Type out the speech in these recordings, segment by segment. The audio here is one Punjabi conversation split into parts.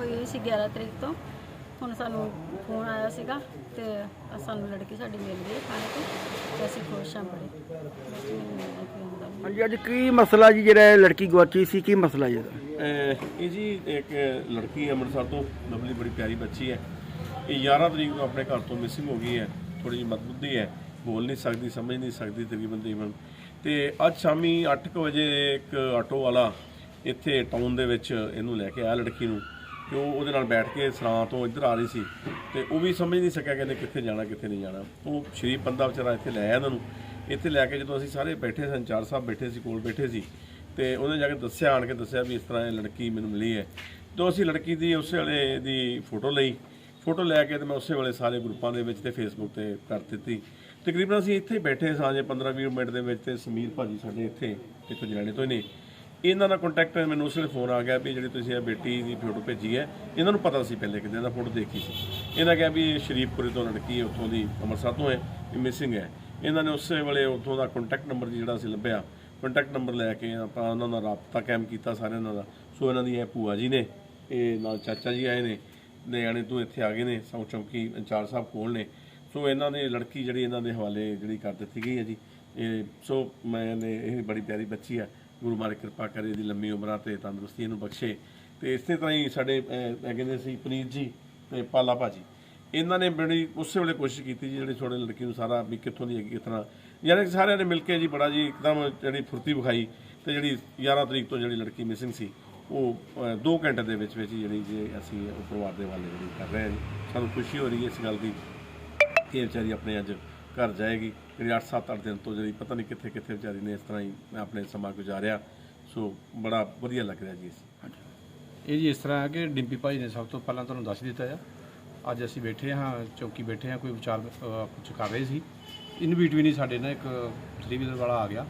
11 ਤਰੀਕ ਤੋਂ। ਹੁਣ ਸਾਨੂੰ ਫੋਨ ਆਇਆ ਸੀਗਾ ਤੇ ਸਾਨੂੰ ਲੜਕੀ ਸਾਡੀ ਮਿਲ ਗਈ ਥਾਣੇ ਤੋਂ ਤੇ ਅਸੀਂ ਖੁਸ਼ ਹਾਂ ਬੜੇ। ਹਾਂਜੀ ਅੱਜ ਕੀ ਮਸਲਾ ਜੀ ਜਿਹੜਾ ਇਹ ਲੜਕੀ ਗਵਾਚੀ ਸੀ? ਕੀ ਮਸਲਾ ਜੀ ਇਹਦਾ? ਅਹ ਇਹ ਜੀ ਇੱਕ ਲੜਕੀ ਅੰਮ੍ਰਿਤਸਰ ਤੋਂ ਲਵਲੀ ਬੜੀ ਪਿਆਰੀ ਬੱਚੀ ਹੈ। ਇਹ 11 ਤਰੀਕ ਨੂੰ ਆਪਣੇ ਘਰ ਤੋਂ ਮਿਸਿੰਗ ਹੋ ਗਈ ਹੈ ਥੋੜੀ ਜਿਹੀ ਮਤਬੁੱਧੀ ਹੈ ਬੋਲ ਨਹੀਂ ਸਕਦੀ ਸਮਝ ਨਹੀਂ ਸਕਦੀ ਤਕਰੀਬਨ ਤਕਰੀਬਨ। ਤੇ ਅੱਜ ਸ਼ਾਮੀ 8:00 ਵਜੇ ਇੱਕ ਆਟੋ ਵਾਲਾ ਇੱਥੇ ਟਾਊਨ ਦੇ ਵਿੱਚ ਇਹਨੂੰ ਲੈ ਕੇ ਆਇਆ ਲੜਕੀ ਨੂੰ। ਤੇ ਉਹ ਉਹਦੇ ਨਾਲ ਬੈਠ ਕੇ ਸਰਾਂ ਤੋਂ ਇੱਧਰ ਆ ਰਹੀ ਸੀ ਤੇ ਉਹ ਵੀ ਸਮਝ ਨਹੀਂ ਸਕਿਆ ਕਿ ਕਿੱਥੇ ਜਾਣਾ, ਕਿੱਥੇ ਨਹੀਂ ਜਾਣਾ। ਉਹ ਸ਼ਰੀਫ ਬੰਦਾ ਵਿਚਾਰਾ ਇੱਥੇ ਲੈ ਆਇਆ ਇਹਨਾਂ ਨੂੰ ਇੱਥੇ ਲੈ ਕੇ ਜਦੋਂ ਅਸੀਂ ਸਾਰੇ ਬੈਠੇ ਸਨ ਚਾਰ ਸਾਹਿਬ ਬੈਠੇ ਸੀ, ਕੋਲ ਬੈਠੇ ਸੀ, ਤੇ ਉਹਨੇ ਜਾ ਕੇ ਦੱਸਿਆ, ਆਣ ਕੇ ਦੱਸਿਆ ਵੀ ਇਸ ਤਰ੍ਹਾਂ ਇਹ ਲੜਕੀ ਮੈਨੂੰ ਮਿਲੀ ਹੈ। ਤੇ ਅਸੀਂ ਲੜਕੀ ਦੀ ਉਸੇ ਵੇਲੇ ਦੀ ਫੋਟੋ ਲਈ। ਫੋਟੋ ਲੈ ਕੇ ਤੇ ਮੈਂ ਉਸੇ ਵੇਲੇ ਸਾਰੇ ਗਰੁੱਪਾਂ ਦੇ ਵਿੱਚ ਤੇ ਫੇਸਬੁੱਕ ਤੇ ਕਰ ਦਿੱਤੀ। ਤਕਰੀਬਨ ਅਸੀਂ ਇੱਥੇ ਬੈਠੇ ਸਾਂ, ਜੇ 15-20 ਮਿੰਟ ਦੇ ਵਿੱਚ ਤੇ ਸਮੀਰ ਭਾਜੀ ਸਾਡੇ ਇੱਥੇ, ਇੱਥੋਂ ਜਲਾਣੇ ਤੋਂ ਹੀ ਨੇ ਇਹਨਾਂ ਦਾ ਕੰਟੈਕਟ ਮੈਨੂੰ ਉਸੇ ਵੇਲੇ ਫੋਨ ਆ ਗਿਆ ਵੀ ਜਿਹੜੀ ਤੁਸੀਂ ਇਹ ਬੇਟੀ ਦੀ ਫੋਟੋ ਭੇਜੀ ਹੈ, ਇਹਨਾਂ ਨੂੰ ਪਤਾ ਸੀ ਪਹਿਲੇ ਕਿਤੇ ਦਾ ਫੋਟੋ ਦੇਖੀ ਸੀ। ਇਹਨਾਂ ਕਿਹਾ ਵੀ ਇਹ ਸ਼ਰੀਫਪੁਰੇ ਤੋਂ ਲੜਕੀ ਹੈ, ਉੱਥੋਂ ਦੀ ਅੰਮ੍ਰਿਤਸਰ ਤੋਂ ਹੈ ਇਹ ਮਿਸਿੰਗ ਹੈ। ਇਹਨਾਂ ਨੇ ਉਸੇ ਵੇਲੇ ਉੱਥੋਂ ਦਾ ਕੰਟੈਕਟ ਨੰਬਰ ਜਿਹੜਾ ਅਸੀਂ ਲੱਭਿਆ ਕੰਟੈਕਟ ਨੰਬਰ ਲੈ ਕੇ ਆਪਾਂ ਉਹਨਾਂ ਦਾ ਰਾਬਤਾ ਕਾਇਮ ਕੀਤਾ ਸਾਰਿਆਂ ਨਾਲ। ਦਾ ਸੋ ਇਹਨਾਂ ਦੀ ਇਹ ਭੂਆ ਜੀ ਨੇ, ਇਹ ਨਾਲ ਚਾਚਾ ਜੀ ਆਏ ਨੇ, ਨਿਆਣੇ ਤੋਂ ਇੱਥੇ ਆ ਗਏ ਨੇ, ਸੌ ਚੌਂਕੀ ਇੰਚਾਰਜ ਸਾਹਿਬ ਕੋਲ ਨੇ। ਸੋ ਇਹਨਾਂ ਨੇ ਲੜਕੀ ਜਿਹੜੀ ਇਹਨਾਂ ਦੇ ਹਵਾਲੇ ਜਿਹੜੀ ਕਰ ਦਿੱਤੀ ਗਈ ਹੈ ਜੀ। ਇਹ ਸੋ ਮੈਂ ਨੇ ਇਹ ਬੜੀ ਪਿਆਰੀ ਬੱਚੀ ਆ। ਗੁਰੂ ਮਾਰੇ ਕਿਰਪਾ ਕਰੇ ਇਹਦੀ ਲੰਮੀ ਉਮਰਾਂ ਤੇ ਤੰਦਰੁਸਤੀ ਇਹਨੂੰ ਬਖਸ਼ੇ। ਤੇ ਇਸੇ ਤਰ੍ਹਾਂ ਹੀ ਸਾਡੇ ਅਹ, ਹੈਗੇ ਨੇ ਸੀ ਪਨੀਤ ਜੀ ਤੇ ਪਾਲਾ ਭਾਜੀ। ਇਹਨਾਂ ਨੇ ਬੜੀ ਉਸੇ ਵੇਲੇ ਕੋਸ਼ਿਸ਼ ਕੀਤੀ ਜੀ ਜਿਹੜੀ ਥੋੜੇ ਲੜਕੀ ਨੂੰ ਸਾਰਾ ਵੀ ਕਿੱਥੋਂ ਦੀ ਹੈਗੀ ਕਿਤਨਾ ਯਾਨੀ ਕਿ ਸਾਰਿਆਂ ਨੇ ਮਿਲ ਕੇ ਜੀ ਬੜਾ ਜੀ ਇੱਕਦਮ ਜਿਹੜੀ ਫੁਰਤੀ ਵਿਖਾਈ ਤੇ ਜਿਹੜੀ 11 ਤਰੀਕ ਤੋਂ ਜਿਹੜੀ ਲੜਕੀ ਮਿਸਿੰਗ ਸੀ ਉਹ 2 ਘੰਟੇ ਦੇ ਵਿੱਚ ਵਿੱਚ ਜਿਹੜੀ ਜੇ ਅਸੀਂ ਉਹ ਪਰਿਵਾਰ ਦੇ ਵਾਲੇ ਜਿਹੜੀ ਕਰ ਰਹੇ ਹਾਂ ਜੀ। ਸਾਨੂੰ ਖੁਸ਼ੀ ਹੋ ਰਹੀ ਹੈ ਇਸ ਗੱਲ ਦੀ ਕਿ ਵਿਚਾਰੀ ਆਪਣੇ ਅੱਜ ਘਰ ਜਾਏਗੀ। ਜਿਹੜੀ 8-7 8 ਦਿਨ ਤੋਂ ਜਿਹੜੀ ਪਤਾ ਨਹੀਂ ਕਿੱਥੇ ਕਿੱਥੇ ਵਿਚਾਰੀ ਨੇ ਇਸ ਤਰ੍ਹਾਂ ਹੀ ਆਪਣੇ ਸਮਾਂ ਗੁਜ਼ਾਰਿਆ। ਸੋ ਬੜਾ ਵਧੀਆ ਲੱਗ ਰਿਹਾ ਜੀ ਇਹ ਜੀ ਇਸ ਤਰ੍ਹਾਂ ਹੈ ਕਿ ਡਿੰਪੀ ਭਾਈ ਨੇ ਸਭ ਤੋਂ ਪਹਿਲਾਂ ਤੁਹਾਨੂੰ ਦੱਸ ਦਿੱਤਾ ਆ। ਅੱਜ ਅਸੀਂ ਬੈਠੇ ਹਾਂ ਚੌਕੀ ਬੈਠੇ ਹਾਂ ਕੋਈ ਵਿਚਾਰ ਅ, ਕੁਝ ਕਰ ਰਹੇ ਸੀ। ਇਨ ਬਿਟਵੀਨ ਹੀ ਸਾਡੇ ਨਾਲ ਇੱਕ ਥਰੀ ਵੀਲਰ ਵਾਲਾ ਆ ਗਿਆ।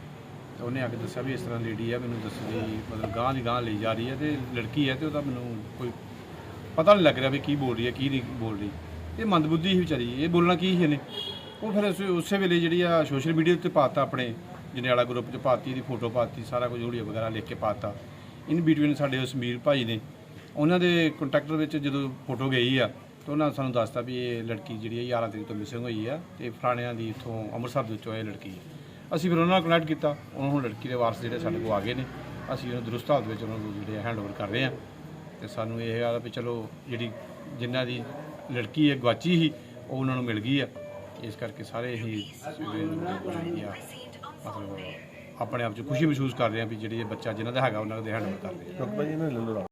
ਤੇ ਉਹਨੇ ਆ ਕੇ ਦੱਸਿਆ ਵੀ ਇਸ ਤਰ੍ਹਾਂ ਲੇਡੀ ਆ ਮੈਨੂੰ ਦੱਸਦੀ ਮਤਲਬ ਗਾਂ ਦੀ ਗਾਂ ਲਈ ਜਾ ਰਹੀ ਹੈ ਤੇ ਲੜਕੀ ਹੈ ਤੇ ਉਹਦਾ ਮੈਨੂੰ ਕੋਈ ਪਤਾ ਨਹੀਂ ਲੱਗ ਰਿਹਾ ਵੀ ਕੀ ਬੋਲ ਰਹੀ ਹੈ ਕੀ ਨਹੀਂ ਬੋਲ ਰਹੀ। ਇਹ ਮੰਦਬੁੱਧੀ ਹੀ ਵਿਚਾਰੀ ਇਹ ਬੋਲਣਾ ਕੀ ਸੀ ਇਹਨੇ? ਉਹ ਫਿਰ ਅਸੀਂ ਉਸੇ ਵੇਲੇ ਜਿਹੜੀ ਆ ਸੋਸ਼ਲ ਮੀਡੀਆ ਉੱਤੇ ਪਾਤਾ ਆਪਣੇ ਜਨੇਵਾਲਾ ਗਰੁੱਪ 'ਚ ਪਾਤੀ ਦੀ ਫੋਟੋ ਪਾਤੀ, ਸਾਰਾ ਕੁਝ ਵੀਡੀਓ ਵਗੈਰਾ ਲਿਖ ਕੇ ਪਾਤਾ। ਇਨ ਬਿਟਵੀਨ ਸਾਡੇ ਸਮੀਰ ਭਾਈ ਨੇ, ਉਹਨਾਂ ਦੇ ਕੰਟੈਕਟ ਵਿੱਚ ਜਦੋਂ ਫੋਟੋ ਗਈ ਆ, ਤਾਂ ਉਹਨਾਂ ਸਾਨੂੰ ਦੱਸਤਾ ਵੀ ਇਹ ਲੜਕੀ ਜਿਹੜੀ ਹੈ 11 ਤਰੀਕ ਤੋਂ ਮਿਸਿੰਗ ਹੋਈ ਆ ਤੇ ਫਲਾਣਿਆਂ ਦੀ ਇੱਥੋਂ ਅੰਮ੍ਰਿਤਸਰ ਦੇ ਵਿੱਚੋਂ ਇਹ ਲੜਕੀ ਹੈ ਅਸੀਂ ਫਿਰ ਉਹਨਾਂ ਨਾਲ ਕਨੈਕਟ ਕੀਤਾ, ਉਹਨਾਂ ਨੂੰ ਲੜਕੀ ਦੇ ਵਾਰਸ ਜਿਹੜੇ ਸਾਡੇ ਕੋਲ ਆ ਗਏ ਨੇ, ਅਸੀਂ ਉਹਨੂੰ ਦਰੁਸਤ ਹਾਲਤ ਵਿੱਚ ਉਹਨਾਂ ਨੂੰ ਜਿਹੜੇ ਹੈਂਡਓਵਰ ਕਰ ਰਹੇ ਆ। ਤੇ ਸਾਨੂੰ ਇਹ ਆ ਵੀ ਚਲੋ ਜਿਹੜੀ ਜਿਨ੍ਹਾਂ ਦੀ ਲੜਕੀ ਹੈ ਗਵਾਚੀ ਸੀ, ਉਹ ਉਹਨਾਂ ਨੂੰ ਮਿਲ ਗਈ ਆ। ਇਸ ਕਰਕੇ ਸਾਰੇ ਹੀ ਜਿਹੜੀ ਆ ਮਤਲਬ ਆਪਣੇ ਆਪ 'ਚ ਖੁਸ਼ੀ ਮਹਿਸੂਸ ਕਰ ਰਹੇ ਆ ਵੀ ਜਿਹੜੀ ਬੱਚਾ ਜਿਨ੍ਹਾਂ ਦਾ ਹੈਗਾ, ਉਹਨਾਂ ਦੇ ਹੈਂਡਲ ਕਰ ਰਹੇ ਆ ਭਾਜੀ, ਇਹਨਾਂ ਲੈ